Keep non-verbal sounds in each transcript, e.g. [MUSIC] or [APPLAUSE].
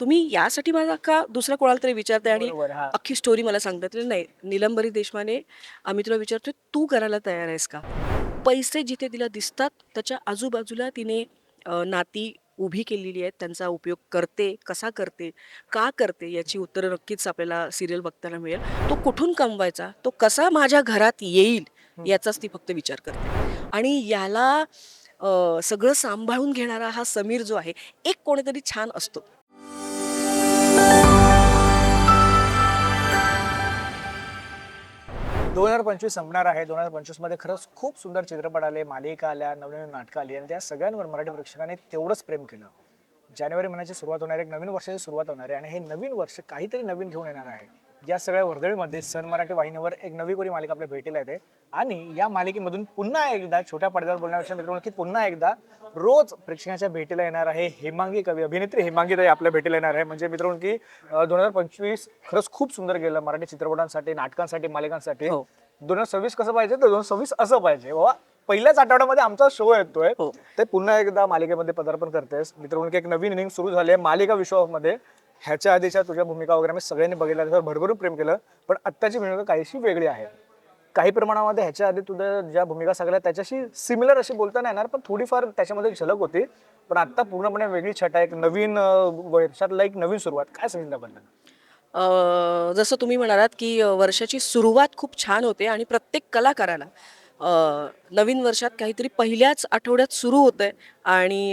तुम्ही यासाठी माझा का दुसरा कोणाला तरी विचारताय आणि बरोबर हा. अख्खी स्टोरी मला सांगतात? नाही निलंबरी देशमाने आम्ही तुला विचारतोय तू करायला तयार आहेस का? पैसे जिथे तिला दिसतात त्याच्या आजूबाजूला तिने अ, नाती उभी केलेली आहेत त्यांचा उपयोग करते कसा करते का करते याची उत्तरं नक्कीच आपल्याला सिरियल बघताना मिळेल. तो कुठून कमवायचा? तो कसा माझ्या घरात येईल? याचाच ती फक्त विचार करते. आणि याला अ, सगळं सांभाळून घेणारा हा समीर जो आहे एक कोणीतरी छान असतो. दोन हजार पंचवीस संपणार आहे. दोन हजार पंचवीसमध्ये खरंच खूप सुंदर चित्रपट आले मालिका आल्या नवनवीन नाटकं आली आणि त्या सगळ्यांवर मराठी प्रेक्षकांनी तेवढंच प्रेम केलं. जानेवारी महिन्याची सुरुवात होणार आहे एक नवीन वर्षाची सुरुवात होणार आहे आणि हे नवीन वर्ष काहीतरी नवीन घेऊन येणार आहे. या सगळ्या वर्दळीमध्ये सन मराठी वाहिनीवर एक नवी कोरी मालिका आपल्या भेटीला येते. आणि या मालिकेमधून पुन्हा एकदा छोट्या पडद्यावर बोलण्यापेक्षा मित्रांनो की पुन्हा एकदा रोज प्रेक्षकांच्या भेटीला येणार आहे हेमांगी कवी अभिनेत्री हेमांगी ताई आपल्या भेटीला येणार आहे. म्हणजे मित्रांनो की दोन हजार पंचवीस खरंच खूप सुंदर गेलं मराठी चित्रपटांसाठी नाटकांसाठी मालिकांसाठी. हो. दोन हजार सव्वीस कसं पाहिजे? तर दोन हजार सव्वीस असं पाहिजे. बाबा पहिल्याच आठवड्यामध्ये आमचा शो येतोय. हो. ते पुन्हा एकदा मालिकेमध्ये पदार्पण करतेस. मित्रांनो की एक नवीन इनिंग सुरू झाली आहे मालिका विश्वामध्ये ह्याच्या आधीच्या तुझ्या भूमिका वगैरे मी सगळ्यांनी बघितल्या त्याच्यावर भरभरून प्रेम केलं पण आत्ताची भूमिका काहीशी वेगळी आहे. काही प्रमाणामध्ये ह्याच्या आधी तुझ्या ज्या भूमिका सगळ्या त्याच्याशी सिमिलर अशी बोलता नाही येणार पण थोडीफार त्याच्यामध्ये झलक होती. पण आत्ता पूर्णपणे वेगळी छटा एक नवीन वर्षातला एक नवीन सुरुवात. काय सांगितलं बद्दल जसं तुम्ही म्हणालात की वर्षाची सुरुवात खूप छान होते आणि प्रत्येक कलाकाराला नवीन वर्षात काहीतरी पहिल्याच आठवड्यात सुरू होतं आहे आणि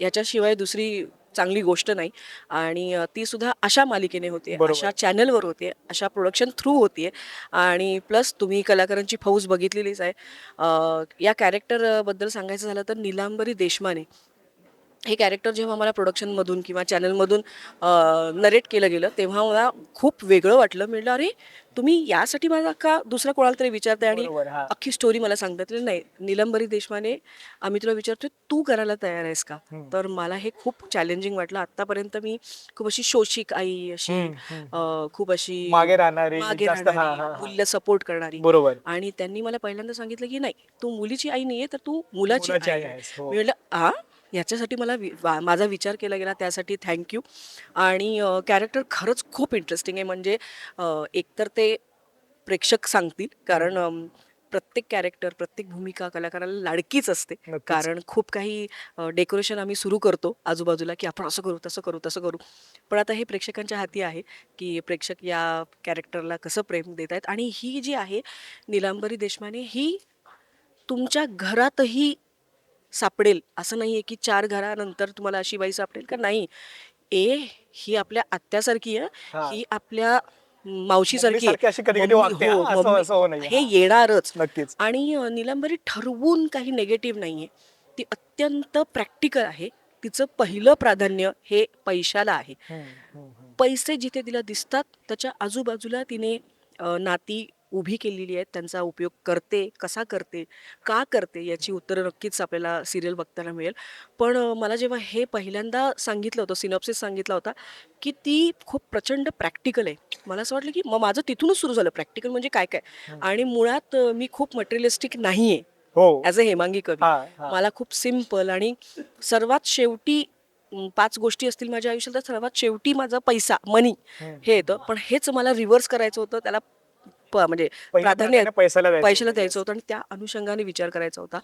याच्याशिवाय दुसरी चांगली गोष्ट नाही. आणि ती सुद्धा अशा मालिकेने होते. अशा चॅनलवर होते अशा प्रोडक्शन थ्रू होतीये. आणि प्लस तुम्ही कलाकारांची फौज बघितलेलीच आहे. या कॅरेक्टरबद्दल सांगायचं झालं तर निलांबरी देशमाने. हे कॅरेक्टर जेव्हा मला प्रोडक्शनमधून किंवा चॅनलमधून नरेट केलं गेलं तेव्हा मला खूप वेगळं वाटलं. म्हटलं अरे तुम्ही यासाठी माझा का दुसरा कोणाला तरी विचारताय? आणि अख्खी स्टोरी मला सांगतात नाही निलंबरी देशमाने आम्ही तुला विचारतोय तू करायला तयार आहेस का? तर मला हे खूप चॅलेंजिंग वाटलं. आतापर्यंत मी खूप अशी शोषिक आई अशी खूप अशी मागे राहणारी मुलीला सपोर्ट करणारी. बरोबर. आणि त्यांनी मला पहिल्यांदा सांगितलं की नाही तू मुलीची आई नाहीये तर तू मुलाची आई हो. मी म्हटलं हा याच्यासाठी मला वि- वा- माझा विचार केला गेला त्यासाठी थँक्यू आणि कॅरेक्टर खरंच खूप इंटरेस्टिंग आहे. म्हणजे एकतर ते प्रेक्षक सांगतील कारण प्रत्येक कॅरेक्टर प्रत्येक भूमिका कलाकाराला लाडकीच असते. कारण खूप काही डेकोरेशन आम्ही सुरू करतो आजूबाजूला की आपण असं करू तसं करू तसं करू. पण आता हे प्रेक्षकांच्या हाती आहे की प्रेक्षक या कॅरेक्टरला कसं प्रेम देत आहेत. आणि ही जी आहे निलांबरी देशमाने ही तुमच्या घरातही सापडेल. असं नाहीये की चार घरानंतर तुम्हाला अशी बाई सापडेल का? नाही. ए ही आपल्या आत्यासारखी आहे. हा. आपल्या मावशीसारखी हो, हा. येणारच. नक्कीच. आणि निलंबरी ठरवून काही नेगेटिव्ह नाहीये. ती अत्यंत प्रॅक्टिकल आहे. तिचं पहिलं प्राधान्य हे पैशाला आहे. पैसे जिथे तिला दिसतात त्याच्या आजूबाजूला तिने नाती उभी केलेली आहेत त्यांचा उपयोग करते कसा करते का करते याची उत्तरं नक्कीच आपल्याला सिरियल बघताना मिळेल. पण मला जेव्हा हे पहिल्यांदा सांगितलं होतं सिनॉप्सिस सांगितला होता की ती खूप प्रचंड प्रॅक्टिकल आहे. मला असं वाटलं की मग माझं तिथूनच सुरू झालं. प्रॅक्टिकल म्हणजे काय काय? आणि मुळात मी खूप मटेरियलिस्टिक नाही आहे हो. ॲज अ हेमांगी कवी. मला खूप सिंपल आणि सर्वात शेवटी पाच गोष्टी असतील माझ्या आयुष्यात तर सर्वात शेवटी माझा पैसा मनी. हे. येतं. पण हेच मला रिव्हर्स करायचं होतं. त्याला प- म्हणजे पहिलं प्राधान्य प्राधान्य पैशाला द्यायचं पैशाला होतं. द्यायचं होतं आणि त्या अनुषंगाने विचार करायचा होता.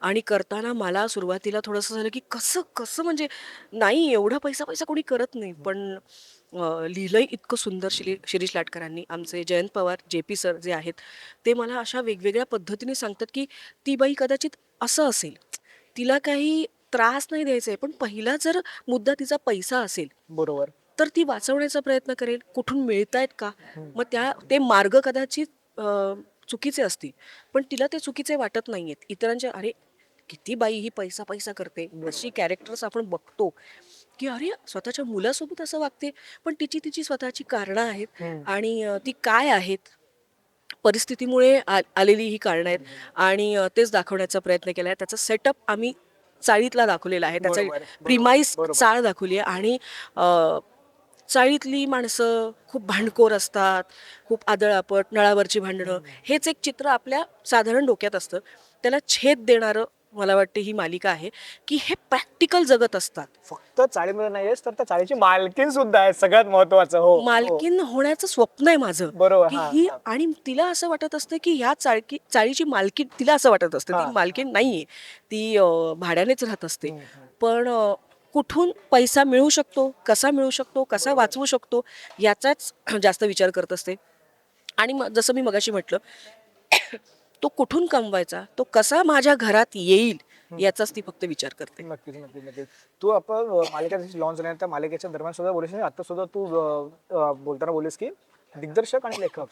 आणि करताना मला सुरुवातीला थोडंसं झालं की कसं कसं म्हणजे नाही एवढा पैसा पैसा कोणी करत नाही. पण अं, लिहिलंय इतकं सुंदर शिरी शिरीष लाटकरांनी आमचे Jayant Pawar J P sir जे आहेत ते मला अशा वेगवेगळ्या पद्धतीने सांगतात की ती बाई कदाचित असं असेल. तिला काही त्रास नाही द्यायचा आहे पण पहिला जर मुद्दा तिचा पैसा असेल बरोबर. तर ती वाचवण्याचा प्रयत्न करेल. कुठून मिळतायत का? मग त्या ते मार्ग कदाचित चुकीचे असतील. पण तिला ते चुकीचे वाटत नाहीयेत. इतरांच्या अरे किती बाई ही पैसा पैसा करते. अशी कॅरेक्टर्स आपण बघतो की अरे स्वतःच्या मुलासोबत असं वागते. पण तिची तिची स्वतःची कारणं आहेत. आणि ती काय आहेत? परिस्थितीमुळे आलेली ही कारणं आहेत. आणि तेच दाखवण्याचा प्रयत्न केला आहे. त्याचा सेटअप आम्ही चाळीतला दाखवलेला आहे. त्याचा प्रिमाईस. चाळ दाखवली आहे. आणि चाळीतली माणसं खूप भांडखोर असतात खूप आदळापट नळावरची भांडणं हेच एक चित्र आपल्या साधारण डोक्यात असतं त्याला छेद देणारं मला वाटते ही मालिका आहे की हे प्रॅक्टिकल जगत असतात फक्त चाळीमध्ये नाहीयेस तर त्या चाळीची मालकीन सुद्धा आहे सगळ्यात महत्वाचं हो हो. मालकीन होण्याचं स्वप्न आहे माझं बरोबर, की हा, ही हा. आणि तिला असं वाटत असतं की ह्या चाळकी चाळीची मालकीन तिला असं वाटत असतं हा. ती मालकीन नाहीये ती अं, भाड्यानेच राहत असते हम्म, हम्म. पण अं, कुठून पैसा मिळू शकतो कसा मिळू शकतो कसा वाचवू शकतो याचाच [CLEARS THROAT] जास्त विचार करत असते. आणि मग जसं मी मगाशी म्हटलं [CLEARS THROAT] तो कुठून कमवायचा तो कसा माझ्या घरात येईल याचाच ती फक्त विचार करते. नक्कीच नक्कीच नक्कीच. तू आपण मालिका लॉन्च झाली त्या मालिकेच्या दरम्यान सुद्धा बोलीस आता सुद्धा तू बोलताना बोलीस की दिग्दर्शक आणि लेखक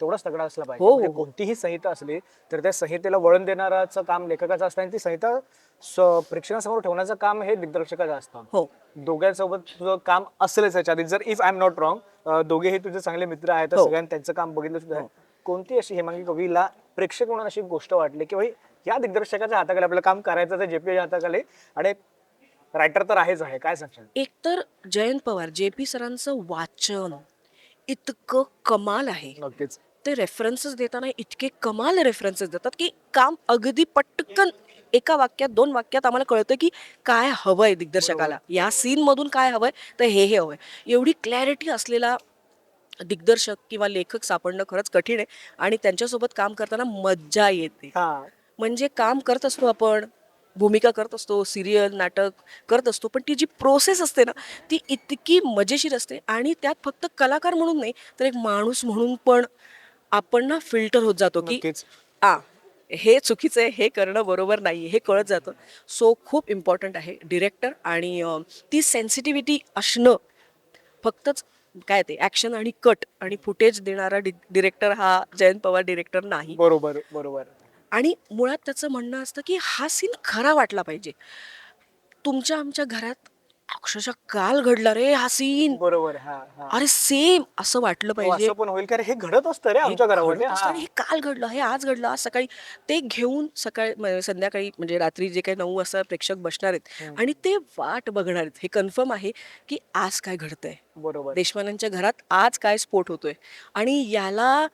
तेवढाच तगडा असला पाहिजे. हो, म्हणजे हो. कोणतीही संहिता असली तर त्या संहितेला वळण देणाराचं काम लेखकाचं असतं आणि ती संहिता स- प्रेक्षकांसमोर ठेवण्याचं काम हे दिग्दर्शकाचं असतं. हो. दोघांसोबत तुझं काम असेलच याच्या आधी. जर if I am not wrong दोघेही तुझे चांगले मित्र आहेत तर हो. सगळ्यांनी त्यांचं काम बघितलं सुद्धा आहे. कोणती अशी हेमांगी कवीला प्रेक्षक म्हणून अशी गोष्ट वाटली की भाई या दिग्दर्शकाच्या हाताखाली आपलं काम करायचं तर जेपी हाताखाली. आणि रायटर तर आहेच आहे. काय सांगशाल? एकतर जयंत पवार जे पी सरांचं वाचन इतकं कमाल आहे. नक्कीच. ते रेफरन्सेस देताना इतके कमाल रेफरन्सेस देतात की काम अगदी पटकन एका वाक्यात दोन वाक्यात आम्हाला कळतं की काय हवंय दिग्दर्शकाला. या सीन मधून काय हवंय तर हे हे हवंय. एवढी क्लॅरिटी असलेला दिग्दर्शक किंवा लेखक सापडणं खरंच कठीण आहे आणि त्यांच्यासोबत काम करताना मज्जा येते. हा. म्हणजे काम करत असतो आपण भूमिका करत असतो सिरियल नाटक करत असतो पण ती जी प्रोसेस असते ना ती इतकी मजेशीर असते आणि त्यात फक्त कलाकार म्हणून नाही तर एक माणूस म्हणून पण आपण ना फिल्टर होत जातो की आ हे चुकीचं आहे हे करणं बरोबर नाही हे कळत जातं. सो खूप इम्पॉर्टंट आहे डिरेक्टर आणि ती सेन्सिटिव्हिटी असणं फक्तच काय ते ॲक्शन आणि कट आणि फुटेज देणारा डिरेक्टर हा जयंत पवार डिरेक्टर नाही. बरोबर बरोबर. आणि मुळात त्याचं म्हणणं असतं की हा सीन खरा वाटला पाहिजे. तुमच्या आमच्या घरात अक्षरशः काल घडला रे हा सीन. बरोबर हा हा. अरे सेम असं वाटलं हो, पाहिजे. असं पण होईल. हे घडत असतं रे आमच्या हे घडत असतं हा. आणि हे काल घडलं हे आज घडलं. आज सकाळी ते घेऊन सकाळी संध्याकाळी म्हणजे रात्री जे काही नऊ वाजता प्रेक्षक बसणार आहेत आणि ते वाट बघणार आहेत. हे कन्फर्म आहे की आज काय घडतंय. बरोबर. देशपांडेंच्या घरात आज काय स्फोट होतोय. आणि याला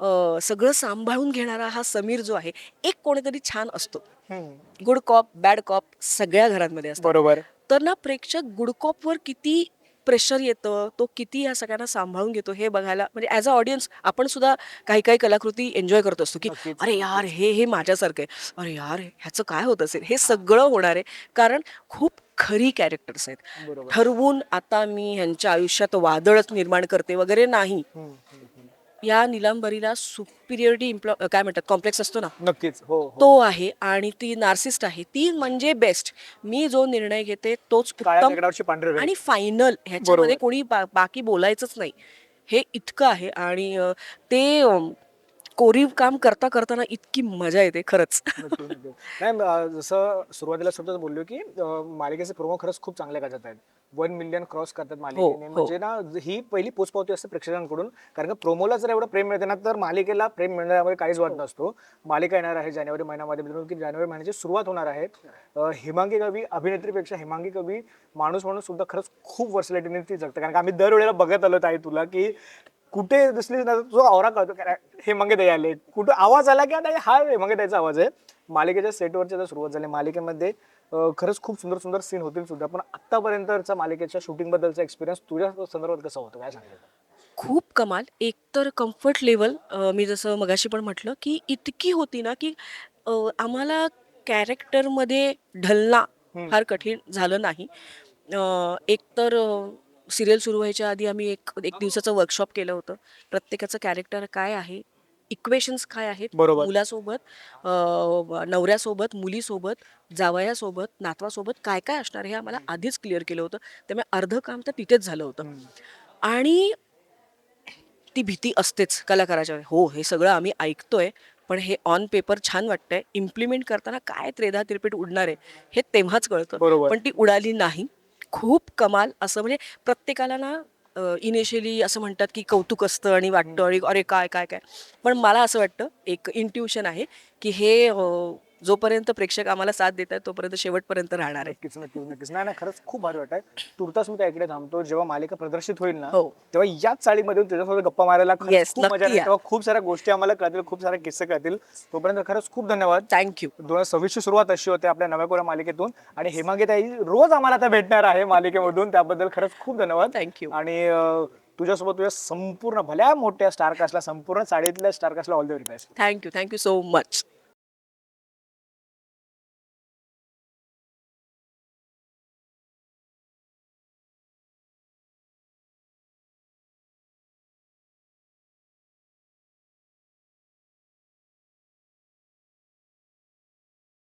अं, सगळं सांभाळून घेणारा हा समीर जो आहे एक कोणीतरी छान असतो. हम्म. गुड कॉप बॅड कॉप सगळ्या घरांमध्ये असतो बरोबर. तर ना प्रेक्षक गुड कॉपवर किती प्रेशर येतं तो किती या सगळ्यांना सांभाळून घेतो हे बघायला. म्हणजे ॲज अ ऑडियन्स आपण सुद्धा काही काही कलाकृती एन्जॉय करत असतो की. अरे यार हे हे माझ्यासारखं आहे. अरे यार ह्याचं काय होत असेल? हे सगळं होणार आहे. कारण खूप खरी कॅरेक्टर्स आहेत. ठरवून आता मी ह्यांच्या आयुष्यात वादळच निर्माण करते वगैरे नाही. या निलांबरीला सुपिरियरिटी इम्प्लॉ काय म्हणतात कॉम्प्लेक्स असतो ना? नक्कीच. हो हो. तो आहे आणि ती नार्सिस्ट आहे. ती म्हणजे बेस्ट मी जो निर्णय घेते तोच काळ्या उत्तम दगडावरची पांढरी रेघ. आणि फायनल ह्याच्यामध्ये बरोबर. कोणी बा- बाकी बोलायचंच नाही. हे इतकं आहे आणि अं, ते अं, कोरीव काम करता करताना इतकी मजा येते खरंच. [LAUGHS] नक्की, नक्की. नाही अं, जसं सुरुवातीला सुद्धा बोललो की अं, मालिकेचे प्रोमो खरंच खूप चांगले गाजत आहेत. वन मिलियन क्रॉस करतात मालिकेने. हो. म्हणजे ना ही पहिली पोचपावती असते प्रेक्षकांकडून. कारण का प्रोमोला जर एवढं प्रेम मिळते ना तर मालिकेला प्रेम मिळण्यामध्ये काहीच वाट नसतो. मालिका येणार आहे जानेवारी महिन्यामध्ये मित्रांनो, की जानेवारी महिन्याची सुरुवात होणार आहे. अं, हेमांगी कवी अभिनेत्रीपेक्षा हेमांगी कवी माणूस म्हणून सुद्धा खरंच खूप वर्सॅलिटीने ती जगते. कारण का आम्ही दरवेळेला बघत आलो ताई तुला की कुठे दिसली ना जो आवरा कळतो की हे मंगे दे आले. कुठं आवाज आला की आता हा हे मंगे द्यायचा आवाज आहे. मालिकेच्या सेटवरची जर सुरुवात झाली. मालिकेमध्ये खरंच खूप सुंदर सुंदर सीन होतील सुद्धा. पण आतापर्यंतचा मालिकेच्या शूटिंग बद्दलचा एक्सपिरियन्स तुझ्या संदर्भात कसा होतो? काय सांगितलं खूप कमाल. एकतर कम्फर्ट लेवल मी जसं मगाशी पण म्हटलं की इतकी होती ना की आम्हाला कॅरेक्टरमध्ये ढलना. फार कठीण झालं नाही. एकतर सिरियल सुरू व्हायच्या आधी आम्ही एक एक दिवसाचं वर्कशॉप केलं होतं. प्रत्येकाचं कॅरेक्टर काय आहे? इक्वेशन्स काय आहेत? बरोबर. मुलासोबत अं, नवऱ्यासोबत मुलीसोबत जावयासोबत नातवासोबत काय काय असणार हे आम्हाला आधीच क्लिअर केलं होतं. त्यामुळे अर्ध काम तर तिथेच झालं होतं. आणि ती भीती असतेच कलाकाराच्या हो हे सगळं आम्ही ऐकतोय पण हे ऑन पेपर छान वाटतंय. इम्प्लिमेंट करताना काय त्रेधा तिरपीट उडणार आहे हे तेव्हाच कळतं. बरोबर. पण ती उडाली नाही. खूप कमाल असं म्हणजे प्रत्येकाला ना इनिशियली असं म्हणतात की कौतुक असतं आणि वाटतं अरे काय काय काय. पण मला असं वाटतं एक इंट्युशन आहे की हे जोपर्यंत प्रेक्षक आम्हाला साथ देतात तोपर्यंत शेवटपर्यंत राहणार आहे. नक्कीच नक्कीच नक्कीच. नाही नाही खरंच खूप भारी वाटतंय. तुर्तास मी त्या इकडे थांबतो जेव्हा मालिका प्रदर्शित होईल ना हो. तेव्हा याच चाळीमध्ये तुझ्यासोबत गप्पा मारायला खरंच Yes, खूप मजा नक्की येईल या. तेव्हा खूप साऱ्या गोष्टी आम्हाला कळतील खूप सारे किस्से कळतील. तोपर्यंत खरंच खूप धन्यवाद. थँक्यू दोन हजार सव्वीसची सुरुवात अशी होते आपल्या नव्या कोऱ्या मालिकेतून. आणि हेमांगीताई रोज आम्हाला आता भेटणार आहे मालिकेमधून. त्याबद्दल खरंच खूप धन्यवाद. थँक्यू आणि अं, तुझ्यासोबत तुझ्या संपूर्ण भल्या मोठ्या स्टारकास्टला संपूर्ण साडीतल्या स्टारकास्टला all the very best thank you thank you so much